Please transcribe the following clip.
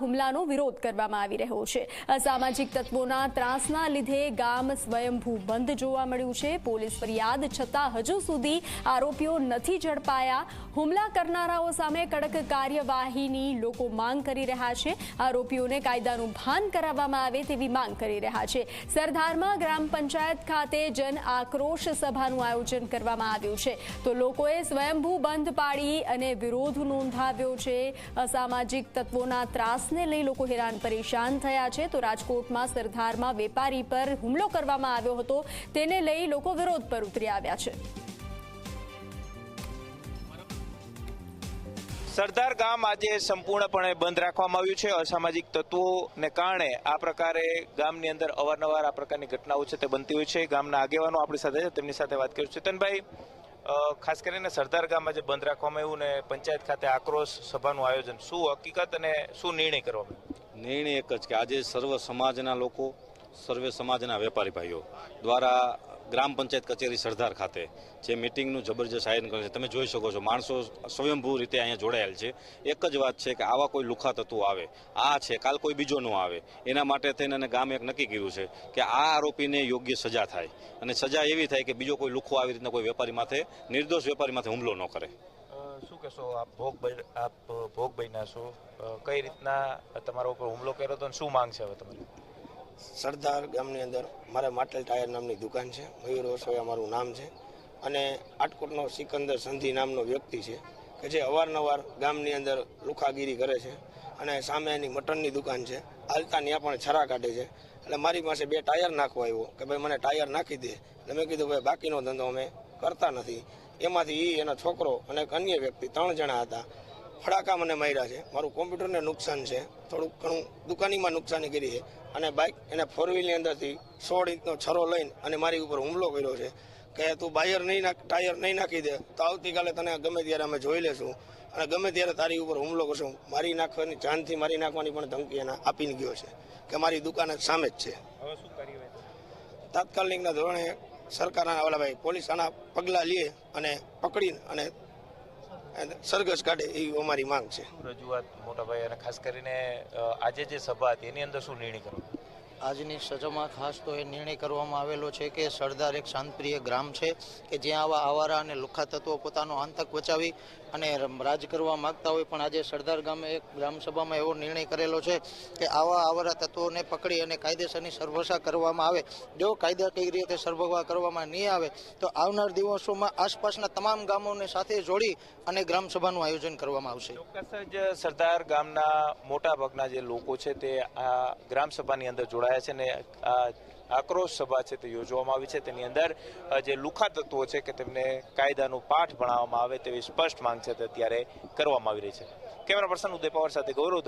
હુમલાનો વિરોધ કરવામાં આવી રહ્યો છે. અસામાજિક તત્વોના ત્રાસના લીધે ગામ સ્વયંભૂ બંધ જોવા મળ્યું છે. પોલીસ ફરિયાદ છતાં હજુ સુધી આરોપીઓ નથી ઝડપાયા. હુમલા કરનારાઓ સામે કડક કાર્યવાહીની લોકો માંગ કરી રહ્યા છે. આરોપીઓને કાયદાનું ભાન કરાવવામાં આવે તેવી માંગ કરી રહ્યા છે. સરદારમાં ગ્રામ પંચાયત ખાતે જન આક્રોશ સભાનું આયોજન કરવામાં આવ્યું છે. તો લોકોએ સ્વયંભૂ બંધ પાડી અને વિરોધ નોંધાવ્યો છે. અસામાજિક તત્વોના ત્રાસને લઈ લોકો હેરાન પરેશાન થયા છે. તો રાજકોટમાં સરદારમાં વેપારી પર હુમલો કરવામાં આવ્યો હતો. તેને લઈ લોકો વિરોધ પર ઉતરી આવ્યા છે. સરદાર ગામ આજે સંપૂર્ણપણે બંધ રાખવામાં આવ્યું છે. અસામાજિક તત્વોને કારણે આ પ્રકારે ગામની અંદર અવારનવાર આ પ્રકારની ઘટનાઓ છે તે બનતી હોય છે. ગામના આગેવાનો આપણી સાથે છે. તેમની સાથે વાત કરીશું ચેતનભાઈ ખાસ કરીને સરદાર ગામ આજે બંધ રાખવામાં આવ્યું ને પંચાયત ખાતે આક્રોશ સભાનું આયોજન, શું હકીકત અને શું નિર્ણય કરવામાં નિર્ણય એક જ કે આજે સર્વ સમાજના લોકો, સર્વે સમાજના વેપારી ભાઈઓ દ્વારા ગ્રામ પંચાયત કચેરી સરદાર ખાતે, જે મિટિંગનું જબરજસ્ત આયોજન કર્યું છે. તમે જોઈ શકો છો, માણસો સ્વયંભૂ રીતે અહીંયા જોડાયેલ છે. એક જ વાત છે કે આવા કોઈ લુખા તત્વો આવે, આ છે, કાલ કોઈ બીજો ન આવે. એના માટે થઈને અને ગામે એક નક્કી કર્યું છે કે આ આરોપીને યોગ્ય સજા થાય. અને સજા એવી થાય કે બીજો કોઈ લુખો આવી રીતના કોઈ વેપારી માથે, નિર્દોષ વેપારી માથે હુમલો ન કરે. શું કહેશો, આપ ભોગ આપ ભોગ બન્યા છો? કઈ રીતના તમારા ઉપર હુમલો કર્યો હતો અને શું માંગ છે હવે તમારી? સરદાર ગામની અંદર મારે માટેલ ટાયર નામની દુકાન છે. મયુર વસોયા મારું નામ છે. અને આટકોટનો સિકંદર સંધિ નામનો વ્યક્તિ છે કે જે અવારનવાર ગામની અંદર લુખાગીરી કરે છે અને સામે એની મટનની દુકાન છે. હાલતા ત્યાં પણ છરા કાઢે છે. એટલે મારી પાસે બે ટાયર નાખવા આવ્યો કે ભાઈ મને ટાયર નાખી દે. એટલે મેં કીધું, ભાઈ, બાકીનો ધંધો અમે કરતા નથી. એમાંથી એ એનો છોકરો અને એક અન્ય વ્યક્તિ ત્રણ જણા હતા. ફડાકા મને માર્યા છે. મારું કોમ્પ્યુટરને નુકસાન છે. થોડુંક ઘણું દુકાનીમાં નુકસાની કરી છે. અને બાઇક એને ફોર વ્હીલની અંદરથી સોળ ઇંચનો છરો લઈને અને મારી ઉપર હુમલો કર્યો છે. કે તું બાયર નહીં નાખ ટાયર નહીં નાખી દે તો આવતીકાલે તને ગમે ત્યારે અમે જોઈ લેશું. અને ગમે ત્યારે તારી ઉપર હુમલો કરશું મારી નાખવાની જાનથી મારી નાખવાની પણ ધમકી એને આપીને ગયો છે. કે મારી દુકાન જ સામે જ છે. હવે શું કાર્યવાહી તાત્કાલિકના ધોરણે સરકારના ઓલા ભાઈ પોલીસ આના પગલાં લે અને પકડીને અને સરઘસ કાઢે એવી અમારી માંગ છે. રજૂઆત મોટા ભાઈ અને ખાસ કરીને આજે જે સભા હતી, એની અંદર શું નિર્ણય કરવાનો આજની સજામાં ખાસ તો એ નિર્ણય કરવામાં આવેલો છે કે સરદાર એક શાંતપ્રિય ગ્રામ છે કે જ્યાં આવા આવારા અને લુખ્ખા તત્વો પોતાનો આંતક બચાવી અને રાજ કરવા માગતા હોય પણ આજે સરદાર ગામે એક ગ્રામસભામાં એવો નિર્ણય કરેલો છે કે આવા આવારા તત્વોને પકડી અને કાયદેસરની સરભસા કરવામાં આવે. જો કાયદા કઈ રીતે સરભવા કરવામાં નહીં આવે, તો આવનાર દિવસોમાં આસપાસના તમામ ગામોને સાથે જોડી અને ગ્રામસભાનું આયોજન કરવામાં આવશે. ચોક્કસ સરદાર ગામના મોટા ભાગના જે લોકો છે તે આ ગ્રામસભાની અંદર જોડાયા છે ને આક્રોશ સભા છે તે યોજવામાં આવી છે. તેની અંદર જે લુખા તત્વો છે કે તેમને કાયદાનું પાઠ ભણાવવામાં આવે તેવી સ્પષ્ટ માંગ છે તે અત્યારે કરવામાં આવી રહી છે. કેમેરા પર્સન ઉદય પવાર સાથે ગૌરવ